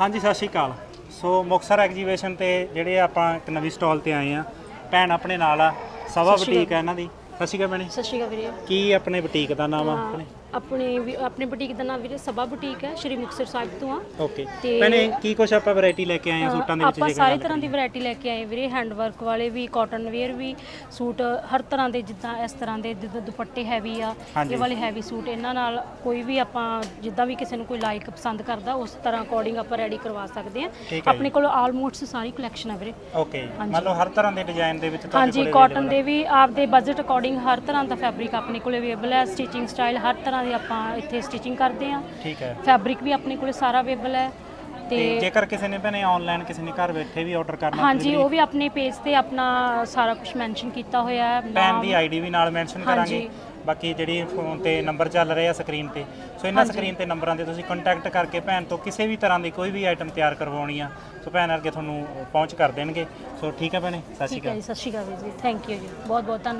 ਹਾਂਜੀ ਸਤਿ ਸ਼੍ਰੀ ਅਕਾਲ। ਸੋ ਮੁਕਸਰ ਐਗਜੀਬਿਸ਼ਨ ਤੇ ਜਿਹੜੇ ਆਪਾਂ ਇੱਕ ਨਵੀਂ ਸਟਾਲ ਤੇ ਆਏ ਆ ਭੈਣ ਆਪਣੇ ਨਾਲ ਆ ਸਵਾ ਬੁਟੀਕ ਹੈ ਇਹਨਾਂ ਦੀ। ਸਤਿ ਸ਼੍ਰੀ ਅਕਾਲ ਭੈਣੇ। ਸਤਿ ਸ਼੍ਰੀ ਅਕਾਲ ਵੀਰੇ। ਕੀ ਆਪਣੇ ਬੁਟੀਕ ਦਾ ਨਾਮ ਆ ਆਪਣੇ? ਆਪਣੇ ਵੀ- ਆਪਣੇ ਬੁਟੀਕ ਦਾ ਨਾਮ ਵੀਰੇ ਸਭਾ ਬੁਟੀਕ ਹੈ ਸ਼੍ਰੀ ਮੁਕਤਸਰ ਸਾਹਿਬ ਤੋਂ ਆ। ਓਕੇ ਤੇ- ਭੈਣੇ ਕੀ ਕੁਛ ਆਪਾਂ ਵੈਰਾਈਟੀ ਲੈ ਕੇ ਆਏ ਆ ਸੂਟਾਂ ਦੇ ਵਿੱਚ ਆਪਾਂ ਜੇ ਸਾਰੇ ਗੱਲ ਤਰ੍ਹਾਂ ਦੀ ਵੈਰਾਈਟੀ ਲੈ ਕੇ ਆਏ ਵੀਰੇ ਹੈਂਡ ਵਰਕ ਵਾਲੇ ਵੀ ਕਾਟਨ ਵੇਅਰ ਵੀ ਸੂਟ ਹਰ ਤਰ੍ਹਾਂ ਦੇ ਜਿੱਦਾਂ ਇਸ ਤਰ੍ਹਾਂ ਦੇ ਜਿੱਦਾਂ ਦੁਪੱਟੇ ਹੈਵੀ ਆ ਹਾਂਜੀ। ਇਹ ਵਾਲੇ ਹੈਵੀ ਸੂਟ ਇਹਨਾਂ ਨਾਲ ਕੋਈ ਵੀ ਆਪਾਂ ਜਿੱਦਾਂ ਵੀ ਕਿਸੇ ਨੂੰ ਕੋਈ ਲਾਈਕ ਪਸੰਦ ਕਰਦਾ ਉਸ ਤਰ੍ਹਾਂ ਅਕੋਰਡਿੰਗ ਆਪਾਂ ਰੈਡੀ ਕਰਵਾ ਸਕਦੇ ਠੀਕ ਹੈ ਆਪਣੇ ਕੋਲ ਆਲਮੋਸਟ ਸਾਰੀ ਕਲੈਕਸ਼ਨ ਹੈ ਵੀਰੇ। ਓਕੇ ਮੰਨ ਲਓ ਹਰ ਤਰ੍ਹਾਂ ਦੇ ਡਿਜ਼ਾਈਨ ਦੇ ਵਿੱਚ ਤੁਹਾਡੇ ਹਾਂਜੀ ਕੋਲ ਕਾਟਨ ਦੇ ਵੀ ਆਪਦੇ ਬਜਟ ਅਕੋਰਡਿੰਗ ਹਰ ਤਰ੍ਹਾਂ ਦਾ ਫੈਬਰਿਕ ਆਪਣੇ ਕੋਲ ਅਵੇਲੇਬਲ ਹੈ ਸਟਿਚਿੰਗ ਸਟਾਈਲ ਹਰ ਤਰ੍ਹਾਂ ਦੀ ਆਪਾਂ ਇੱਥੇ ਸਟਿਚਿੰਗ ਕਰਦੇ ਹਾਂ। ਠੀਕ ਹੈ। ਫੈਬਰਿਕ ਵੀ ਆਪਣੇ ਕੋਲ ਸਾਰਾ ਅਵੇਲੇਬਲ ਹੈ ਤੇ ਤੇ ਜੇਕਰ ਕਿਸੇ ਨੇ ਭੈਣੇ ਆਨਲਾਈਨ ਕਿਸੇ ਨੇ ਘਰ ਬੈਠੇ ਵੀ ਆਰਡਰ ਕਰਨਾ ਹਾਂਜੀ ਉਹ ਵੀ ਆਪਣੇ ਪੇਜ ਤੇ ਆਪਣਾ ਸਾਰਾ ਕੁਝ ਮੈਂਸ਼ਨ ਕੀਤਾ ਹੋਇਆ ਹੈ। ਭੈਣ ਨਾਮ- ਦੀ ਆਈਡੀ ਵੀ ਨਾਲ ਮੈਂਸ਼ਨ ਕਰਾਂਗੇ। ਬਾਕੀ ਜਿਹੜੀ ਫੋਨ ਤੇ ਨੰਬਰ ਚੱਲ ਰਹੇ ਆ ਸਕਰੀਨ ਤੇ। ਸੋ ਇਹਨਾਂ। ਸਕਰੀਨ ਤੇ ਨੰਬਰਾਂ ਤੇ ਤੁਸੀਂ ਕੰਟੈਕਟ ਕਰਕੇ ਭੈਣ ਤੋਂ ਕਿਸੇ ਵੀ ਤਰ੍ਹਾਂ ਦੀ ਕੋਈ ਵੀ ਆਈਟਮ ਤਿਆਰ ਕਰਵਾਉਣੀ ਆ ਸੋ ਭੈਣ ਵਰਗੇ ਤੁਹਾਨੂੰ ਪਹੁੰਚ ਕਰ ਦੇਣਗੇ। ਸੋ ਠੀਕ ਹੈ ਭੈਣੇ ਸਤਿ ਸ਼੍ਰੀ ਠੀਕ ਹੈ ਅਕਾਲ। ਜੀ ਸਤਿ ਸ਼੍ਰੀ ਅਕਾਲ ਵੀਰ ਜੀ। ਥੈਂਕ ਯੂ ਜੀ। ਬਹੁਤ ਬਹੁਤ ਧੰਨਵਾਦ।